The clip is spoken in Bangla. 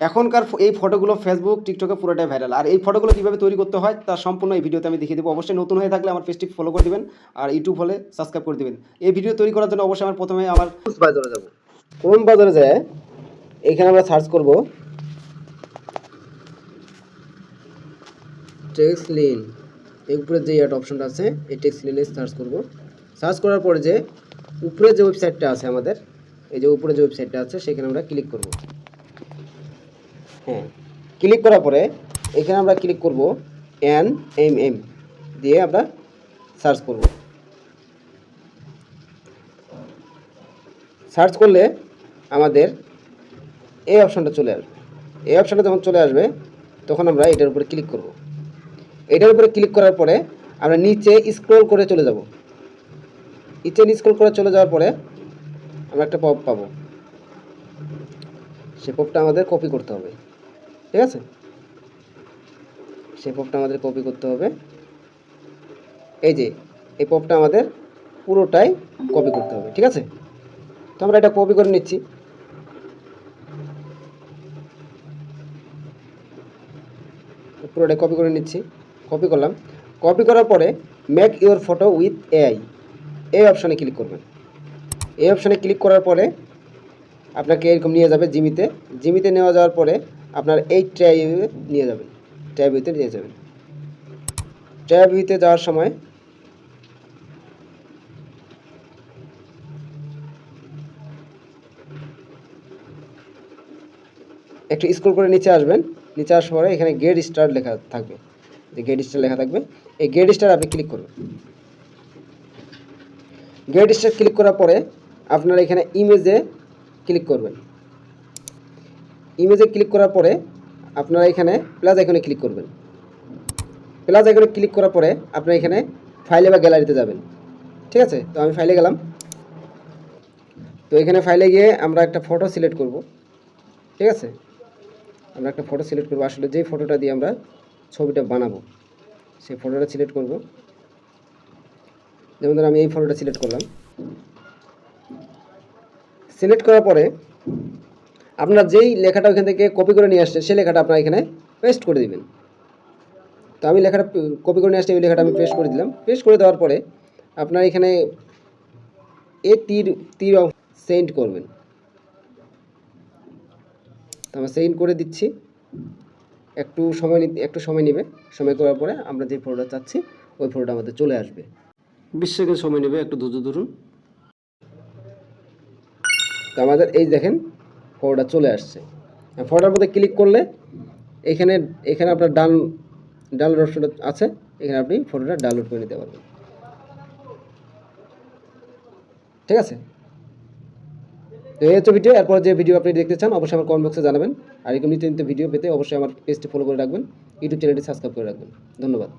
এখনকার এই ফটোগুলো ফেসবুক টিকটকে পুরোটাই ভাইরাল আর এই ফটোগুলো কীভাবে তৈরি করতে হয় তার সম্পূর্ণ এই ভিডিওতে আমি দেখিয়ে দেবো। অবশ্যই নতুন হয়ে থাকলে আমার পেজটি ফলো করে দিবেন, আর ইউটিউব হলে সাবস্ক্রাইব করে দিবেন। এই ভিডিও তৈরি করার জন্য অবশ্যই আমার প্রথমে আমার বাজারে যাব? কোন বাজারে যায়? এখানে আমরা সার্চ করব। টেক্সলিন এর উপরে যে অ্যাড অপশনটা আছে, এই টেক্সলিনে সার্চ করব। সার্চ করার পরে যে উপরে যে ওয়েবসাইটটা আছে আমাদের, এই যে উপরে যে ওয়েবসাইটটা আছে, সেখানে আমরা ক্লিক করব। হ্যাঁ ক্লিক করার পরে এখানে আমরা ক্লিক করব এন এম এম দিয়ে আমরা সার্চ করব। সার্চ করলে আমাদের এই অপশানটা চলে আসবে। এই অপশানটা যখন চলে আসবে, তখন আমরা এটার উপরে ক্লিক করব। এটার উপরে ক্লিক করার পরে আমরা নিচে স্ক্রোল করে চলে যাব। নিচে স্ক্রোল করে চলে যাওয়ার পরে আমরা একটা পপ পাবো। সে পপটা আমাদের কপি করতে হবে। ঠিক আছে? সেই পপটা আমাদের কপি করতে হবে। এই যে, এই পপটা আমাদের পুরোটাই কপি করতে হবে, ঠিক আছে? তো আমরা এটা কপি করে নিচ্ছি। পুরোটাই কপি করে নিচ্ছি কপি করলাম। কপি করার পরে make your photo with AI এই অপশানে ক্লিক করবেন। এই অপশানে ক্লিক করার পরে আপনাকে এরকম নিয়ে যাবে জিমিতে। জিমিতে নেওয়া যাওয়ার পরে আপনার এই ট্রাইবে নিয়ে যাবেন ট্রাইবিউতে নিয়ে যাবেন। ট্রাইবিউতে যাওয়ার সময় একটু স্ক্রল করে নিচে আসবেন। নিচে আসার পরে এখানে গেট স্টার লেখা থাকবে। যে গেট স্টার লেখা থাকবে, এই গেট স্টার আপনি ক্লিক করবেন। গেট স্টার ক্লিক করার পরে আপনারা এখানে ইমেজে ক্লিক করবেন। ইমেজে ক্লিক করার পরে আপনারা এখানে প্লাস আইকনে ক্লিক করবেন। প্লাস আইকনে ক্লিক করার পরে আপনারা এখানে ফাইলে বা গ্যালারিতে যাবেন। ঠিক আছে? তো আমি ফাইলে গেলাম। তো এখানে ফাইলে গিয়ে আমরা একটা ফটো সিলেক্ট করব। ঠিক আছে? আমরা একটা ফটো সিলেক্ট করব। আসলে যেই ফটোটা দিয়ে আমরা ছবিটা বানাবো, সেই ফটোটা সিলেক্ট করব। যেমন ধরো আমি এই ফটোটা সিলেক্ট করলাম। সিলেক্ট করার পরে আপনার যেই লেখাটা ওখান থেকে কপি করে নিয়ে আসছে সেই লেখাটা আপনার এখানে পেস্ট করে দিবেন। তো আমি লেখাটা কপি করে নিয়ে আসছি ওই লেখাটা আমি পেস্ট করে দিলাম। পেস্ট করে দেওয়ার পরে আপনার এখানে এ তীর তীর সেন্ড করবেন। তো আমরা সেন্ড করে দিচ্ছি। একটু সময় একটু সময় নেবে। সময় করার পরে আমরা যে ফটোটা চাচ্ছি, ওই ফটোটা আমাদের চলে আসবে। বিশ সেকেন্ড সময় নেবে, একটু ধৈর্য ধরুন। তো আমাদের এই দেখেন ফটোটা চলে আসছে। ফটোটার মধ্যে ক্লিক করলে এখানে এখানে আপনার ডান, ডাউনলোড অপশনটা আছে, এখানে আপনি ফটোটা ডাউনলোড করে নিতে পারবেন। ঠিক আছে? তো এই হচ্ছে ভিডিও এরপর যে ভিডিও আপনি দেখতে চান, অবশ্যই আমার কমেন্ট বক্সে জানাবেন। আর এরকম নিত্য নিত্য ভিডিও পেতে অবশ্যই আমার পেজটি ফলো করে রাখবেন। ইউটিউব চ্যানেলটি সাবস্ক্রাইব করে রাখবেন। ধন্যবাদ।